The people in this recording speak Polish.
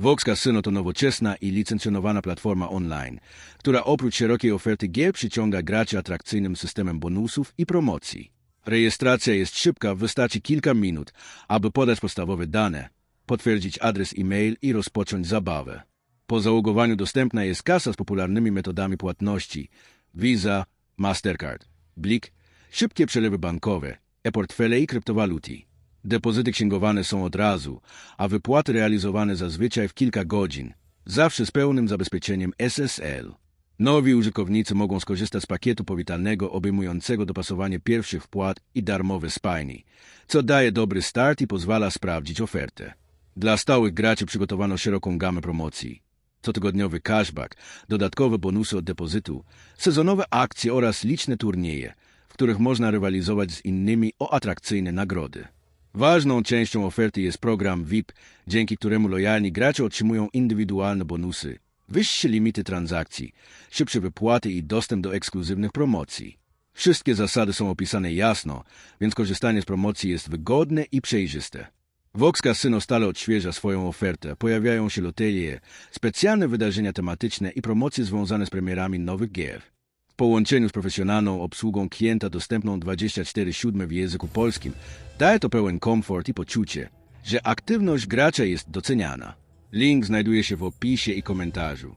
Vox Casino to nowoczesna i licencjonowana platforma online, która oprócz szerokiej oferty gier przyciąga graczy atrakcyjnym systemem bonusów i promocji. Rejestracja jest szybka, wystarczy kilka minut, aby podać podstawowe dane, potwierdzić adres e-mail i rozpocząć zabawę. Po załogowaniu dostępna jest kasa z popularnymi metodami płatności Visa, Mastercard, Blik, szybkie przelewy bankowe, e-portfele i kryptowaluty. Depozyty księgowane są od razu, a wypłaty realizowane zazwyczaj w kilka godzin, zawsze z pełnym zabezpieczeniem SSL. Nowi użytkownicy mogą skorzystać z pakietu powitalnego obejmującego dopasowanie pierwszych wpłat i darmowe spajni, co daje dobry start i pozwala sprawdzić ofertę. Dla stałych graczy przygotowano szeroką gamę promocji. Cotygodniowy cashback, dodatkowe bonusy od depozytu, sezonowe akcje oraz liczne turnieje, w których można rywalizować z innymi o atrakcyjne nagrody. Ważną częścią oferty jest program VIP, dzięki któremu lojalni gracze otrzymują indywidualne bonusy, wyższe limity transakcji, szybsze wypłaty i dostęp do ekskluzywnych promocji. Wszystkie zasady są opisane jasno, więc korzystanie z promocji jest wygodne i przejrzyste. Vox Casino stale odświeża swoją ofertę. Pojawiają się loterie, specjalne wydarzenia tematyczne i promocje związane z premierami nowych gier. Połączeniu z profesjonalną obsługą klienta dostępną 24/7 w języku polskim daje to pełen komfort i poczucie, że aktywność gracza jest doceniana. Link znajduje się w opisie i komentarzu.